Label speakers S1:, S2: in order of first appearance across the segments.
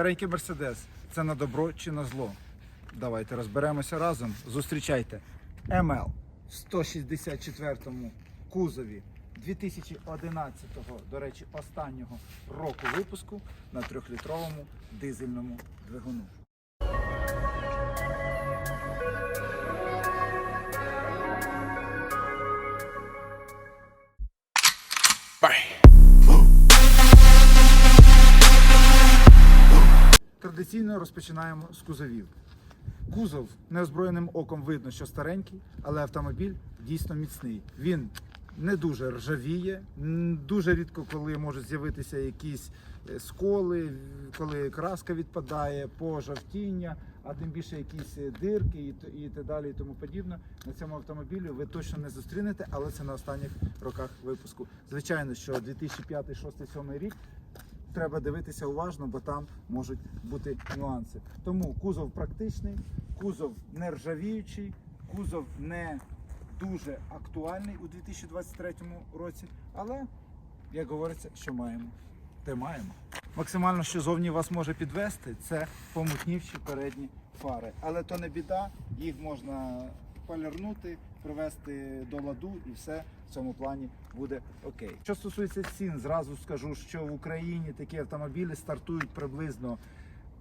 S1: Старенький Мерседес це на добро чи на зло? Давайте розберемося разом. Зустрічайте ML в 164 кузові 2011-го, до речі, останнього року випуску на трьохлітровому дизельному двигуну. Традиційно розпочинаємо з кузовів. Кузов неозброєним оком видно, що старенький, але автомобіль дійсно міцний. Він не дуже ржавіє, дуже рідко, коли можуть з'явитися якісь е, сколи, коли краска відпадає, пожовтіння, а тим більше якісь е, дирки і так далі, і тому подібне. На цьому автомобілі ви точно не зустрінете, але це на останніх роках випуску. Звичайно, що 2005, 2006, 2007 рік треба дивитися уважно, бо там можуть бути нюанси. Тому кузов практичний, кузов не ржавіючий, кузов не дуже актуальний у 2023 році, але, як говориться, що маємо, те маємо. Максимально, що зовні вас може підвести, це помутнівші передні фари. Але то не біда, їх можна полірнути, привести до ладу і все цьому плані буде окей. Що стосується цін, зразу скажу, що в Україні такі автомобілі стартують приблизно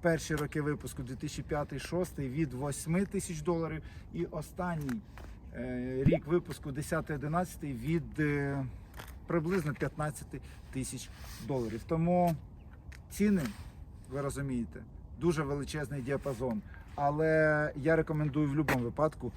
S1: перші роки випуску 2005-2006 від 8 тисяч доларів і останній е, рік випуску 10-11 від е, приблизно 15 тисяч доларів. Тому ціни, ви розумієте, дуже величезний діапазон. Але я рекомендую в будь-якому випадку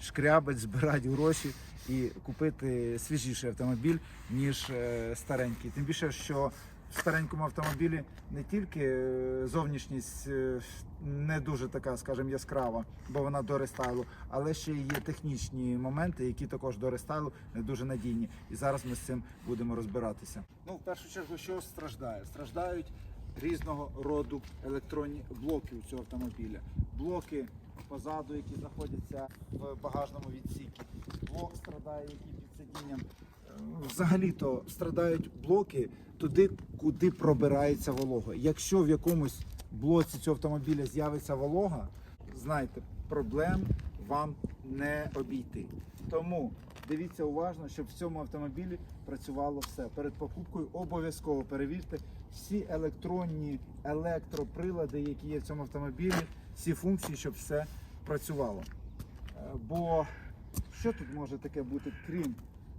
S1: шкрябать, збирати гроші і купити свіжіший автомобіль, ніж е, старенький. Тим більше, що в старенькому автомобілі не тільки е, зовнішність е, не дуже така, скажімо, яскрава, бо вона до рестайлу, але ще є технічні моменти, які також до рестайлу не дуже надійні. І зараз ми з цим будемо розбиратися. Ну, в першу чергу, що страждає? Страждають різного роду електронні блоки у цього автомобіля. Блоки позаду, які знаходяться в багажному відсікі. Блок страдає, який під сидінням. Е, Взагалі-то страдають блоки туди, куди пробирається волога. Якщо в якомусь блоці цього автомобіля з'явиться волога, знайте, проблем вам не обійти. Тому дивіться уважно, щоб в цьому автомобілі працювало все. Перед покупкою обов'язково перевірте всі електронні електроприлади, які є в цьому автомобілі, всі функції, щоб все працювало. Е, Бо що тут може таке бути, крім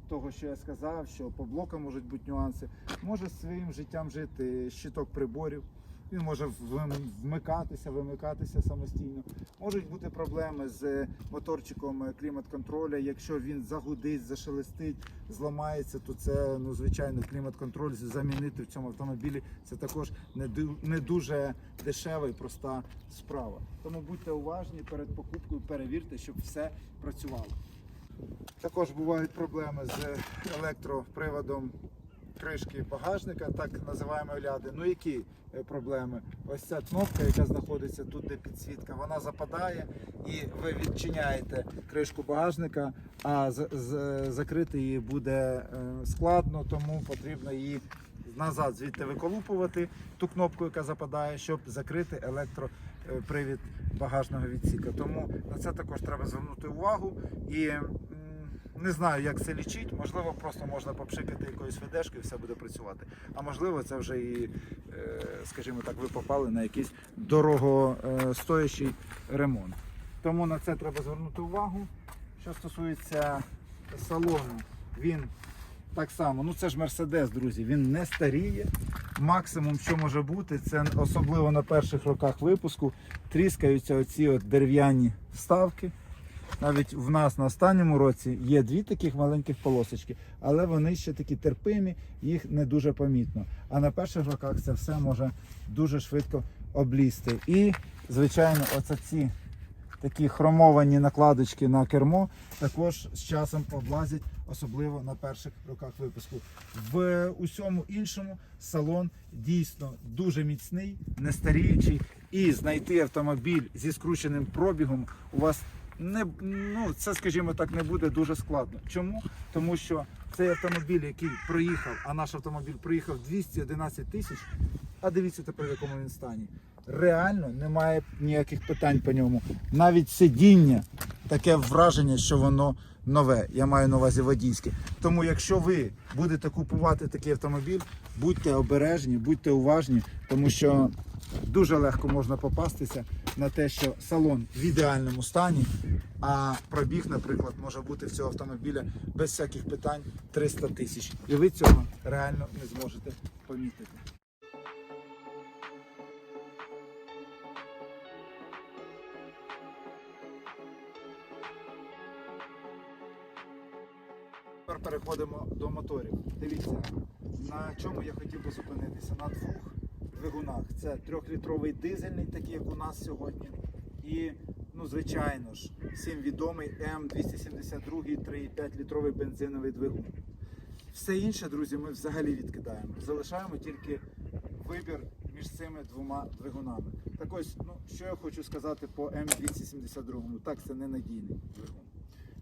S1: того, що я сказав, що по блокам можуть бути нюанси, може своїм життям жити щиток приборів. Він може вмикатися, вимикатися самостійно. Можуть бути проблеми з моторчиком е, клімат-контроля. Якщо він загудить, зашелестить, зламається, то це ну звичайно клімат-контроль замінити в цьому автомобілі. Це також не дуже дешева і проста справа. Тому будьте уважні перед покупкою, перевірте, щоб все працювало. Також бувають проблеми з електроприводом кришки багажника, так називаємо ляди. Ну які е, проблеми? Ось ця кнопка, яка знаходиться тут, де підсвітка, вона западає і ви відчиняєте кришку багажника, а закрити її буде е, складно, тому потрібно її назад звідти виколупувати ту кнопку, яка западає, щоб закрити електропривід багажного відсіка. Тому на це також треба звернути увагу і. Не знаю, як це лічить. Можливо, просто можна попшикати якоюсь федешкою і все буде працювати. А можливо, це вже і, е, скажімо так, ви попали на якийсь дорогостоящий ремонт. Тому на це треба звернути увагу. Що стосується салону, він так само, ну це ж Мерседес, друзі, він не старіє. Максимум, що може бути, це особливо на перших роках випуску, тріскаються оці от дерев'яні вставки. Навіть в нас на останньому році є дві таких маленьких полосочки, але вони ще такі терпимі, їх не дуже помітно. А на перших роках це все може дуже швидко облізти. І, звичайно, оце ці такі хромовані накладочки на кермо також з часом облазять, особливо на перших роках випуску. В усьому іншому салон дійсно дуже міцний, не старіючий, і знайти автомобіль зі скрученим пробігом у вас не ну це, скажімо так, не буде дуже складно. Чому? Тому що цей автомобіль, який проїхав, а наш автомобіль проїхав 211 тисяч. А дивіться тепер, в якому він стані. Реально немає ніяких питань по ньому. Навіть сидіння, таке враження, що воно нове. Я маю на увазі водійське. Тому, якщо ви будете купувати такий автомобіль, будьте обережні, будьте уважні, тому що дуже легко можна попастися на те, що салон в ідеальному стані, а пробіг, наприклад, може бути в цього автомобіля без всяких питань 300 тисяч. І ви цього реально не зможете помітити. Тепер переходимо до моторів. Дивіться, на чому я хотів би зупинитися? На двох двигунах. Це трьохлітровий дизельний, такий як у нас сьогодні. І, ну, звичайно ж, всім відомий М272 3,5 літровий бензиновий двигун. Все інше, друзі, ми взагалі відкидаємо. Залишаємо тільки вибір між цими двома двигунами. Так ось, ну, що я хочу сказати по М272. Так, це ненадійний двигун.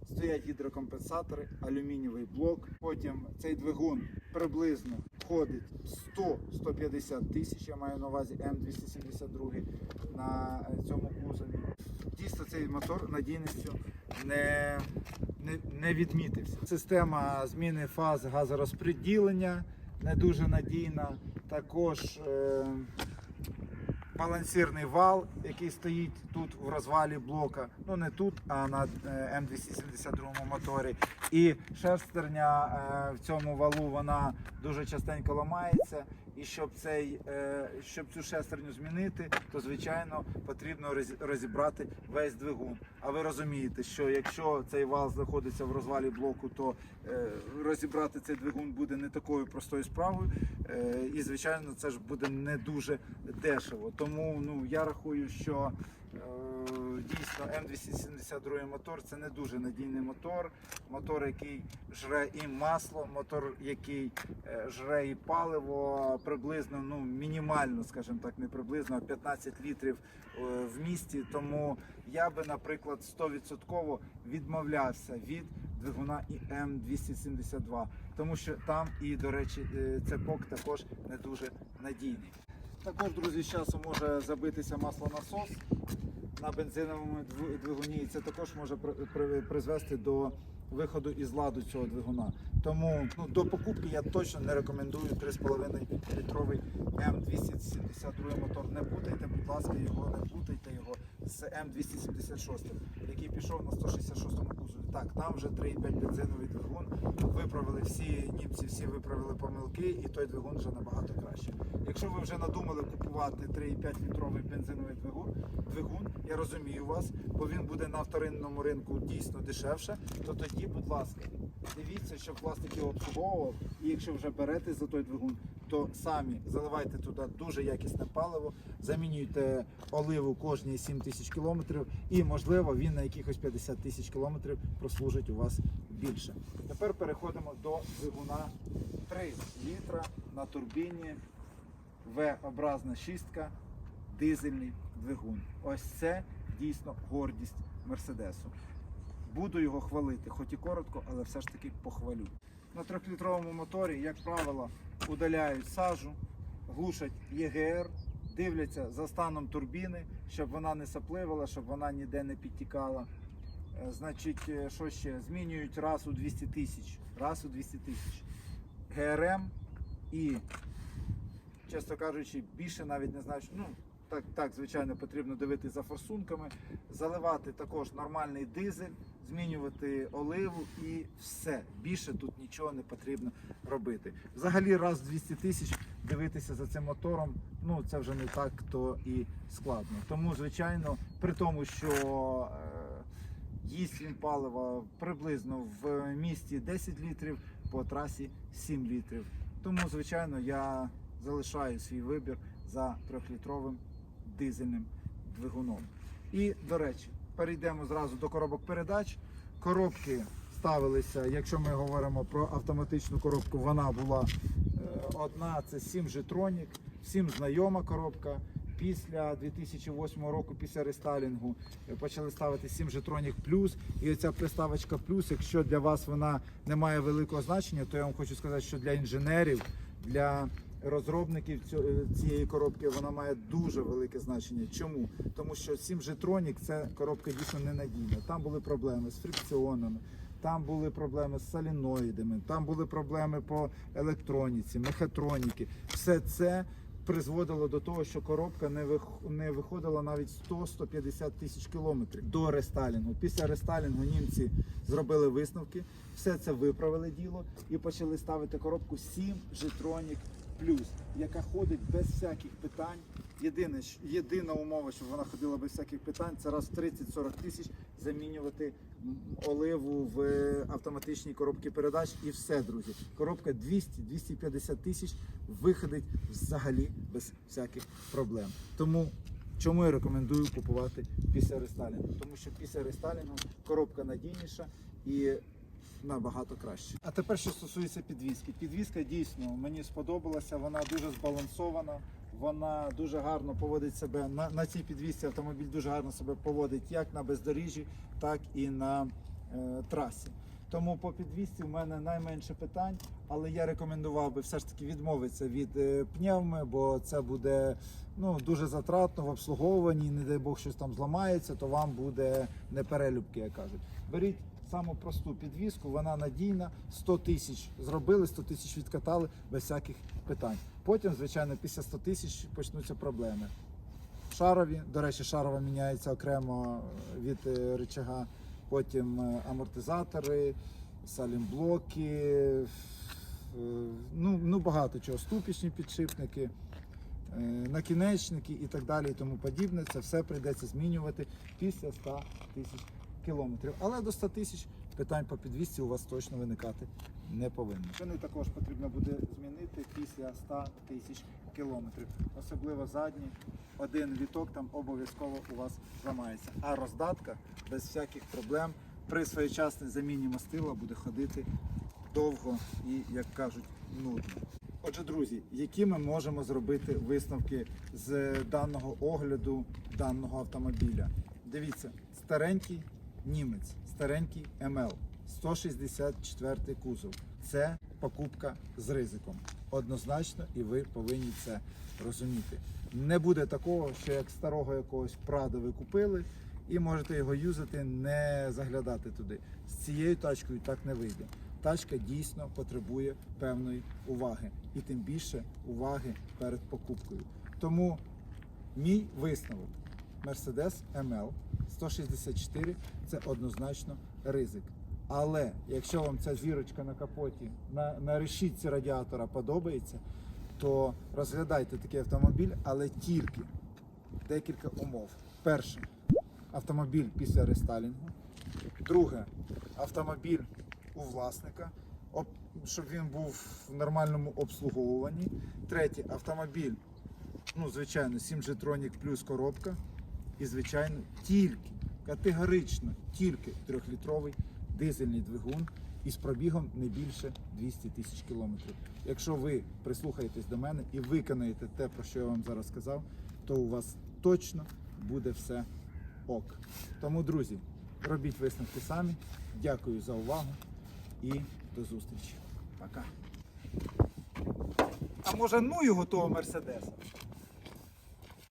S1: Стоять гідрокомпенсатори, алюмінієвий блок. Потім цей двигун приблизно входить 100-150 тисяч. Я маю на увазі М272 на е, цьому кузові. Дійсно, цей мотор надійністю не, не, не відмітився. Система зміни фаз газорозподілення не дуже надійна. Також е, балансирний вал, який стоїть тут в розвалі блока. Ну не тут, а на е, М272 моторі. І шестерня е, в цьому валу вона дуже частенько ламається. І щоб цей, е, щоб цю шестерню змінити, то звичайно потрібно роз- розібрати весь двигун. А ви розумієте, що якщо цей вал знаходиться в розвалі блоку, то е, розібрати цей двигун буде не такою простою справою. Е, і звичайно, це ж буде не дуже дешево. Тому ну я рахую, що дійсно М272 мотор це не дуже надійний мотор. Мотор, який жре і масло, мотор, який е, жре і паливо, приблизно ну мінімально, скажімо так, не приблизно а 15 літрів е, в місті. Тому я би, наприклад, 100% відмовлявся від двигуна і М272, тому що там і, до речі, е, цепок також не дуже надійний. Також, друзі, з часом може забитися маслонасос на бензиновому дв- двигуні, і це також може при- при- призвести до виходу із ладу цього двигуна. Тому ну, до покупки я точно не рекомендую 3,5 літровий М272 мотор. Не путайте, будь ласка, його не путайте його з М276, який пішов на 166 кузові. Так, там вже 3,5 бензиновий двигун. Виправили всі німці, всі виправили помилки, і той двигун вже набагато краще. Якщо ви вже надумали купувати 3,5 літровий бензиновий двигун, двигун, я розумію вас, бо він буде на вторинному ринку дійсно дешевше, то тоді, будь ласка, дивіться, щоб власник його обслуговував. І якщо вже берете за той двигун, то самі заливайте туди дуже якісне паливо, замінюйте оливу кожні 7 тисяч кілометрів, і можливо він на якихось 50 тисяч кілометрів прослужить у вас більше. Тепер переходимо до двигуна 3 літра на турбіні. В-образна шістка, дизельний двигун. Ось це дійсно гордість Мерседесу. Буду його хвалити, хоч і коротко, але все ж таки похвалю. На трьохлітровому моторі, як правило, удаляють сажу, глушать ЄГР, дивляться за станом турбіни, щоб вона не сапливала, щоб вона ніде не підтікала. Е, Значить, е, що ще? Змінюють раз у 200 тисяч. Раз у 200 тисяч. ГРМ і чесно кажучи, більше навіть не знаю, ну так, так, звичайно, потрібно дивитися за форсунками, заливати також нормальний дизель, змінювати оливу і все. Більше тут нічого не потрібно робити. Взагалі, раз в 200 тисяч дивитися за цим мотором, ну це вже не так то і складно. Тому, звичайно, при тому, що е, їсть він палива приблизно в місті 10 літрів, по трасі 7 літрів. Тому, звичайно, я залишаю свій вибір за трьохлітровим дизельним двигуном. І, до речі, перейдемо зразу до коробок передач. Коробки ставилися, якщо ми говоримо про автоматичну коробку, вона була е, одна, це 7 Jetronic, всім знайома коробка. Після 2008 року, після рестайлінгу, е, почали ставити 7 жетронік плюс. І оця приставочка плюс, якщо для вас вона не має великого значення, то я вам хочу сказати, що для інженерів, для розробників е, цієї коробки вона має дуже велике значення. Чому? Тому що 7 жетронік це коробка дійсно ненадійна. Там були проблеми з фрикціонами. Там були проблеми з соліноїдами, там були проблеми по електроніці, мехатроніки. Все це призводило до того, що коробка не вих- не виходила навіть 100-150 тисяч кілометрів до рестайлінгу. Після рестайлінгу німці зробили висновки, все це виправили діло і почали ставити коробку 7 Jetronic Plus, яка ходить без всяких питань. Єдине, єдина умова, щоб вона ходила без всяких питань, це раз в 30-40 тисяч замінювати оливу в е, автоматичній коробці передач і все, друзі. Коробка 200-250 тисяч виходить взагалі без всяких проблем. Тому чому я рекомендую купувати після рестайлінгу? Тому що після рестайлінгу коробка надійніша і набагато краще. А тепер що стосується підвіски. Підвіска дійсно мені сподобалася, вона дуже збалансована. Вона дуже гарно поводить себе на, на цій підвісці. Автомобіль дуже гарно себе поводить як на бездоріжжі, так і на е, трасі. Тому по підвісці в мене найменше питань, але я рекомендував би все ж таки відмовитися від е, пневми, бо це буде ну, дуже затратно в обслуговуванні. Не дай Бог щось там зламається, то вам буде не перелюбки, як кажуть. Беріть саму просту підвіску, вона надійна. 100 тисяч зробили, 100 тисяч відкатали без всяких питань. Потім, звичайно, після 100 тисяч почнуться проблеми. Шарові, до речі, шарова міняється окремо від е, рычага. Потім е, амортизатори, салімблоки, е, ну, ну багато чого. Ступічні підшипники, е, накінечники і так далі, і тому подібне. Це все прийдеться змінювати після 100 тисяч кілометрів. Але до 100 тисяч питань по підвісці у вас точно виникати не повинно. Шини також потрібно буде змінити після 100 тисяч кілометрів, особливо задні. Один віток там обов'язково у вас зламається. А роздатка без всяких проблем при своєчасній заміні мастила буде ходити довго і, як кажуть, нудно. Отже, друзі, які ми можемо зробити висновки з даного огляду даного автомобіля? Дивіться, старенький німець, старенький МЛ, 164 кузов. Це покупка з ризиком. Однозначно, і ви повинні це розуміти. Не буде такого, що як старого якогось Прада ви купили, і можете його юзати, не заглядати туди. З цією тачкою так не вийде. Тачка дійсно потребує певної уваги, і тим більше уваги перед покупкою. Тому мій висновок Mercedes ML 164 це однозначно ризик. Але якщо вам ця зірочка на капоті на, на решітці радіатора подобається, то розглядайте такий автомобіль, але тільки декілька умов. Перше, автомобіль після рестайлінгу. Друге, автомобіль у власника, об- щоб він був в нормальному обслуговуванні. Третє, автомобіль, ну, звичайно, 7 Jetronic плюс коробка. І, звичайно, тільки, категорично, тільки трьохлітровий дизельний двигун із пробігом не більше 200 тисяч кілометрів. Якщо ви прислухаєтесь до мене і виконаєте те, про що я вам зараз сказав, то у вас точно буде все ок. Тому, друзі, робіть висновки самі. Дякую за увагу і до зустрічі. Пока. А може ну його того Мерседеса?